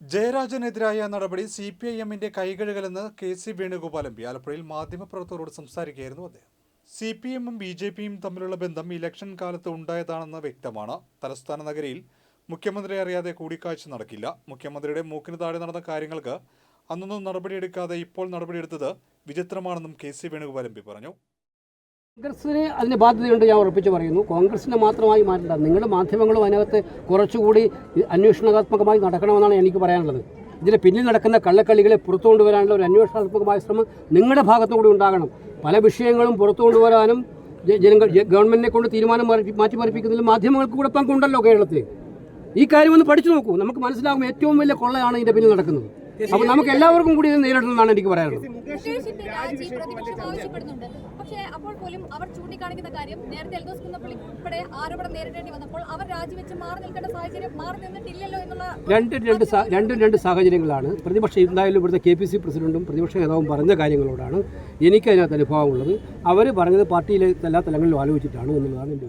ജയരാജനെതിരായ നടപടി C P I എമ്മിന്റെ കൈകഴുകലെന്ന് K C Venugopal M P ആലപ്പുഴയിൽ മാധ്യമപ്രവർത്തകരോട് സംസാരിക്കുകയായിരുന്നു അദ്ദേഹം. സി പി എമ്മും ബി ജെ പിയും തമ്മിലുള്ള ബന്ധം ഇലക്ഷൻ കാലത്ത് ഉണ്ടായതാണെന്ന് വ്യക്തമാണ്. തലസ്ഥാന നഗരിയിൽ മുഖ്യമന്ത്രി അറിയാതെ കൂടിക്കാഴ്ച നടക്കില്ല. മുഖ്യമന്ത്രിയുടെ മൂക്കിന് താഴെ നടന്ന കാര്യങ്ങൾക്ക് അന്നൊന്നും നടപടിയെടുക്കാതെ ഇപ്പോൾ നടപടിയെടുത്തത് വിചിത്രമാണെന്നും K C Venugopal M P പറഞ്ഞു. കോൺഗ്രസിന് അതിന് ബാധ്യതയുണ്ട് ഞാൻ ഉറപ്പിച്ച് പറയുന്നു. കോൺഗ്രസിനെ മാത്രമായി മാറ്റണ്ട. നിങ്ങളുടെ മാധ്യമങ്ങളും അതിനകത്ത് കുറച്ചുകൂടി അന്വേഷണാത്മകമായി നടക്കണമെന്നാണ് എനിക്ക് പറയാനുള്ളത്. ഇതിന് പിന്നിൽ നടക്കുന്ന കള്ളക്കളികളെ പുറത്തു കൊണ്ടുവരാനുള്ള ഒരു അന്വേഷണാത്മകമായ ശ്രമം നിങ്ങളുടെ ഭാഗത്തു കൂടി ഉണ്ടാകണം. പല വിഷയങ്ങളും പുറത്തു കൊണ്ടുവരാനും ജനങ്ങൾ ഗവൺമെന്റിനെ കൊണ്ട് തീരുമാനം മാറ്റി മാറ്റിമറിപ്പിക്കുന്നതിൽ മാധ്യമങ്ങൾക്ക് കൂടെ പങ്കുണ്ടല്ലോ കേരളത്തിൽ. ഈ കാര്യം ഒന്ന് പഠിച്ചു നോക്കൂ. നമുക്ക് മനസ്സിലാകും ഏറ്റവും വലിയ കൊള്ളയാണ് ഇതിന്റെ പിന്നിൽ നടക്കുന്നത്. അപ്പോൾ നമുക്ക് എല്ലാവർക്കും കൂടി ഇത് നേരിടണമെന്നാണ് എനിക്ക് പറയാനുള്ളത്. മുകേഷിന്റെ രാജി പ്രതിപക്ഷം ആവശ്യപ്പെടുന്നുണ്ട്. പക്ഷേ അപ്പോൾ പോലും അവർ ചൂണ്ടിക്കാണിക്കുന്ന കാര്യം നേരത്തെ എൽദോസ് കുന്നപ്പള്ളി ഉൾപ്പെടെ ആരോപണം നേരിടേണ്ടി വന്നപ്പോൾ അവർ രാജിവെച്ച് മാറി നിൽക്കേണ്ട സാഹചര്യം മാറി നിന്നിട്ടില്ലല്ലോ എന്നുള്ള രണ്ട് രണ്ട് രണ്ടും രണ്ട് സാഹചര്യങ്ങളാണ്. പ്രതിപക്ഷം എന്തായാലും ഇവിടുത്തെ കെ പി സി പ്രസിഡന്റും പ്രതിപക്ഷ നേതാവും പറഞ്ഞ കാര്യങ്ങളോടാണ് എനിക്ക് അതിനകത്ത് അനുഭവമുള്ളത്. അവർ പറഞ്ഞത് പാർട്ടിയിലെ എല്ലാ തലങ്ങളിലും ആലോചിച്ചിട്ടാണ് എന്നുള്ളതാണ് എന്റെ